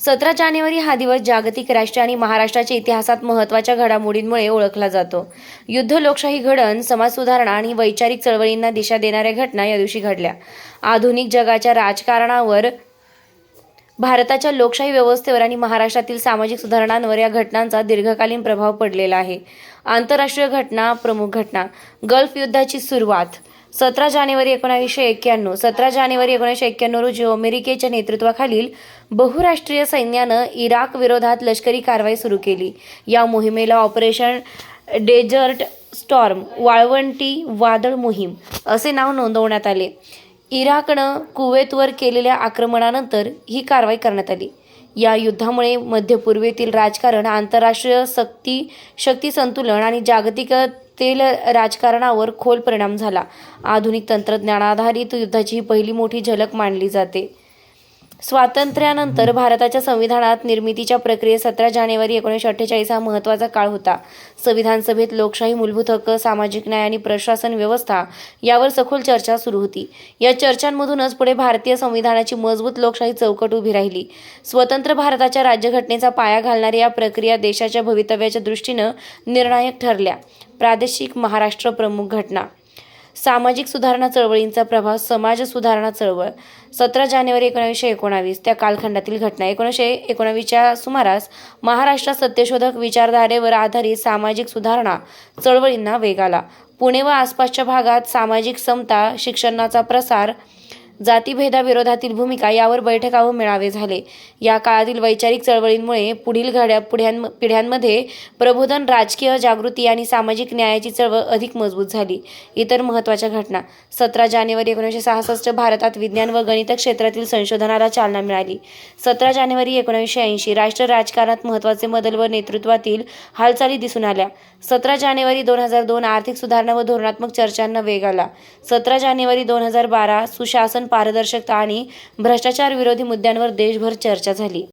सतरा जानेवारी हा दिवस जागतिक राष्ट्र आणि महाराष्ट्राच्या इतिहासात महत्त्वाच्या घडामोडींमुळे ओळखला जातो. युद्ध लोकशाही घडण समाज सुधारणा आणि वैचारिक चळवळींना दिशा देणाऱ्या घटना या दिवशी घडल्या. आधुनिक जगाच्या राजकारणावर भारताच्या लोकशाही व्यवस्थेवर आणि महाराष्ट्रातील सामाजिक सुधारणांवर या घटनांचा दीर्घकालीन प्रभाव पडलेला आहे. आंतरराष्ट्रीय घटना प्रमुख घटना. गल्फ युद्धाची सुरुवात सतरा जानेवारी एकोणावीसशे एक्क्याण्णव. सतरा जानेवारी एकोणीसशे एक्क्याण्णव रोजी अमेरिकेच्या नेतृत्वाखालील बहुराष्ट्रीय सैन्यानं इराक विरोधात लष्करी कारवाई सुरू केली. या मोहिमेला ऑपरेशन डेझर्ट स्टॉर्म वाळवंटी वादळ मोहीम असे नाव नोंदवण्यात आले. इराकनं कुवेतवर केलेल्या आक्रमणानंतर ही कारवाई करण्यात आली. या युद्धामुळे मध्य पूर्वेतील राजकारण आंतरराष्ट्रीय शक्ती शक्ती संतुलन आणि जागतिक तेल राजकारणावर खोल परिणाम झाला. आधुनिक तंत्रज्ञानाधारित युद्धाची ही पहिली मोठी झलक मानली जाते. स्वातंत्र्यानंतर भारताच्या संविधानात निर्मितीच्या प्रक्रियेत सतरा जानेवारी एकोणीसशे अठ्ठेचाळीस हा महत्त्वाचा काळ होता. संविधान सभेत लोकशाही मूलभूत हक्क सामाजिक न्याय आणि प्रशासन व्यवस्था यावर सखोल चर्चा सुरू होती. या चर्चांमधूनच पुढे भारतीय संविधानाची मजबूत लोकशाही चौकट उभी राहिली. स्वतंत्र भारताच्या राज्यघटनेचा पाया घालणाऱ्या या प्रक्रिया देशाच्या भवितव्याच्या दृष्टीनं निर्णायक ठरल्या. प्रादेशिक महाराष्ट्र प्रमुख घटना सामाजिक सुधारणा चळवळींचा प्रभाव समाज सुधारणा चळवळ. सतरा जानेवारी एकोणावीसशे एकोणावीस त्या कालखंडातील घटना. एकोणीसशे एकोणावीसच्या सुमारास महाराष्ट्रात सत्यशोधक विचारधारेवर आधारित सामाजिक सुधारणा चळवळींना वेग आला. पुणे व आसपासच्या भागात सामाजिक समता शिक्षणाचा प्रसार जातीभेदाविरोधातील भूमिका यावर बैठका व मेळावे झाले. या काळातील वैचारिक चळवळींमुळे पुढील घड्या पुढ्यां पिढ्यांमध्ये प्रबोधन राजकीय जागृती आणि सामाजिक न्यायाची चळवळ अधिक मजबूत झाली. इतर महत्त्वाच्या घटना. सतरा जानेवारी एकोणीसशे सहासष्ट भारतात विज्ञान व गणित क्षेत्रातील संशोधनाला चालना मिळाली. सतरा जानेवारी एकोणीसशे ऐंशी राष्ट्र राजकारणात महत्त्वाचे बदल व नेतृत्वातील हालचाली दिसून आल्या. सतरा जानेवारी दोन हजार दोन आर्थिक सुधारणा व धोरणात्मक चर्चांना वेग आला. सतरा जानेवारी दोन हजार बारा सुशासन पारदर्शकता आणि भ्रष्टाचार विरोधी मुद्द्यांवर देशभर चर्चा झाली.